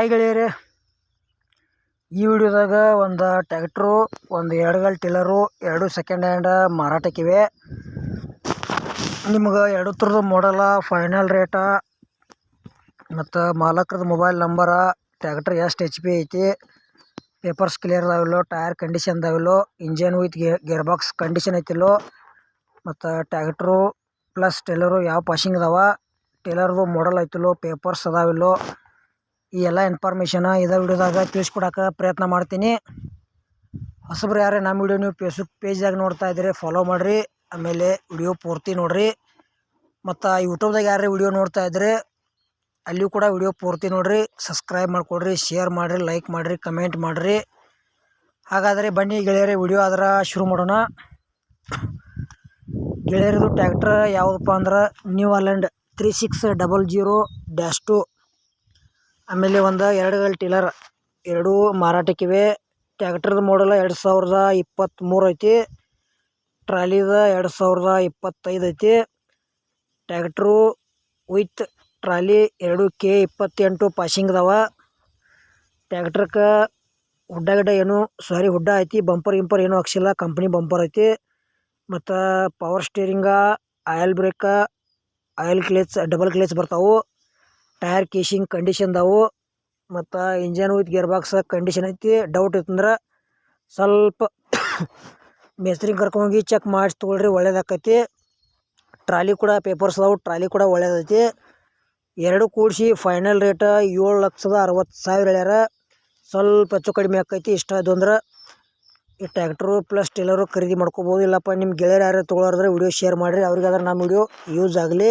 Hi ಗೆಳೆಯರೇ ಈ ವಿಡಿಯೋದಾಗ ಒಂದು ಟ್ಯಾಕ್ಟ್ರು, ಒಂದು ಎಡಗಲ್ ಟಿಲ್ಲರು, ಎರಡು ಸೆಕೆಂಡ್ ಹ್ಯಾಂಡ್ ಮಾರಾಟಕ್ಕಿವೆ. ನಿಮ್ಗೆ ಎರಡು ಥರದ ಮಾಡಲ ಫೈನಲ್ ರೇಟ ಮತ್ತು ಮಾಲಕ್ರದ ಮೊಬೈಲ್ ನಂಬರ ಟ್ಯಾಕ್ಟ್ರ್ ಎಷ್ಟು ಎಚ್ ಪಿ ಐತಿ ಪೇಪರ್ಸ್ ಕ್ಲಿಯರ್ ಅದಾವಿಲ್ಲೋ tyre condition ಅದಾವಿಲ್ಲೋ engine with gear box condition ಐತಿಲ್ಲೋ, ಮತ್ತು ಟ್ಯಾಕ್ಟ್ರು ಪ್ಲಸ್ ಟೆಲ್ಲರು ಯಾವ ಪಾಶಿಂಗ್ ಅದಾವ ಟೇಲರ್ದು ಮಾಡಲ್ ಐತಿಲ್ಲೋ ಪೇಪರ್ಸ್ ಅದಾವಿಲ್ಲೋ ಈ ಎಲ್ಲ ಇನ್ಫಾರ್ಮೇಷನ್ ಇದೇ ವಿಡಿಯೋದಾಗ ತಿಳಿಸ್ಕೊಡಕ್ಕೆ ಪ್ರಯತ್ನ ಮಾಡ್ತೀನಿ. ಹೊಸಬ್ರು ಯಾರೇ ನಮ್ಮ ವಿಡಿಯೋ ನೀವು ಫೇಸ್ಬುಕ್ ಪೇಜ್ದಾಗ ನೋಡ್ತಾ ಇದ್ದೀರಿ ಫಾಲೋ ಮಾಡಿರಿ. ಆಮೇಲೆ ವಿಡಿಯೋ ಪೂರ್ತಿ ನೋಡಿರಿ. ಮತ್ತು ಯೂಟ್ಯೂಬ್ದಾಗ ಯಾರೇ ವಿಡಿಯೋ ನೋಡ್ತಾ ಇದ್ದರೆ ಅಲ್ಲಿಯೂ ಕೂಡ ವಿಡಿಯೋ ಪೂರ್ತಿ ನೋಡಿರಿ. ಸಬ್ಸ್ಕ್ರೈಬ್ ಮಾಡಿಕೊಡ್ರಿ ಶೇರ್ ಮಾಡಿರಿ ಲೈಕ್ ಮಾಡಿರಿ ಕಮೆಂಟ್ ಮಾಡಿರಿ. ಹಾಗಾದರೆ ಬನ್ನಿ ಗೆಳೆಯರೇ, ವಿಡಿಯೋ ಆದ್ರೆ ಶುರು ಮಾಡೋಣ. ಗೆಳೆಯರದು ಟ್ಯಾಕ್ಟ್ರ್ ಯಾವುದಪ್ಪ ಅಂದ್ರೆ New Holland three six double zero dash two ಆಮೇಲೆ ಒಂದು ಎರಡು ಗಲ್ ಟಿಲ್ಲರ್. ಎರಡೂ ಮಾರಾಟಕ್ಕಿವೆ. ಟ್ಯಾಕ್ಟ್ರದ್ದು ಮಾಡಲ್ ಎರಡು ಸಾವಿರದ ಇಪ್ಪತ್ತ್ಮೂರು ಐತಿ. ಟ್ರಾಲಿದ ಎರಡು ಸಾವಿರದ ಇಪ್ಪತ್ತೈದು ಐತಿ. ಟ್ಯಾಕ್ಟ್ರು ವಿತ್ ಟ್ರಾಲಿ ಎರಡು ಕೆ ಇಪ್ಪತ್ತೆಂಟು ಪಾಸಿಂಗ್ ಅದಾವ. ಟ್ಯಾಕ್ಟ್ರಕ್ಕೆ ಹುಡ್ಡ ಗಿಡ್ಡ ಏನು ಸಾರಿ ಹುಡ್ಡ ಐತಿ. ಬಂಪರ್ ಗಿಂಪರ್ ಏನೂ ಹಾಕ್ಸಿಲ್ಲ. ಕಂಪ್ನಿ ಬಂಪರ್ ಐತಿ. ಮತ್ತು power steering, oil brake, oil clutch double clutch ಬರ್ತಾವೆ. ಟೈರ್ ಕೇಶಿಂಗ್ ಕಂಡೀಷನ್ ಅದಾವು ಮತ್ತು engine with gear box condition ಐತಿ. ಡೌಟ್ ಇತ್ತಂದ್ರೆ ಸ್ವಲ್ಪ ಮೇಸ್ತ್ರಿ ಕರ್ಕೊಂಡೋಗಿ ಚೆಕ್ ಮಾಡಿಸಿ ತೊಗೊಳ್ರಿ, ಒಳ್ಳೇದಾಕೈತಿ. ಟ್ರಾಲಿ ಕೂಡ ಪೇಪರ್ಸ್ ಅದಾವು ಟ್ರಾಲಿ ಕೂಡ ಒಳ್ಳೇದೈತಿ. ಎರಡು ಕೂಡಿಸಿ ಫೈನಲ್ ರೇಟ ಏಳು ಲಕ್ಷದ ಅರವತ್ತು ಸಾವಿರ ಹೇಳ್ಯಾರ. ಸ್ವಲ್ಪ ಹೆಚ್ಚು ಕಡಿಮೆ ಆಕೈತಿ. ಇಷ್ಟ ಅದು ಅಂದ್ರೆ ಈ ಟ್ಯಾಕ್ಟ್ರು ಪ್ಲಸ್ ಟೇಲರು ಖರೀದಿ ಮಾಡ್ಕೋಬೋದು. ಇಲ್ಲಪ್ಪ ನಿಮ್ಮ ಗೆಳೆಯರು ಯಾರು ತೊಗೊಳೋದ್ರೆ ವಿಡಿಯೋ ಶೇರ್ ಮಾಡಿರಿ. ಅವ್ರಿಗಾದ್ರೆ ನಮ್ಮ ವಿಡಿಯೋ ಯೂಸ್ ಆಗಲಿ.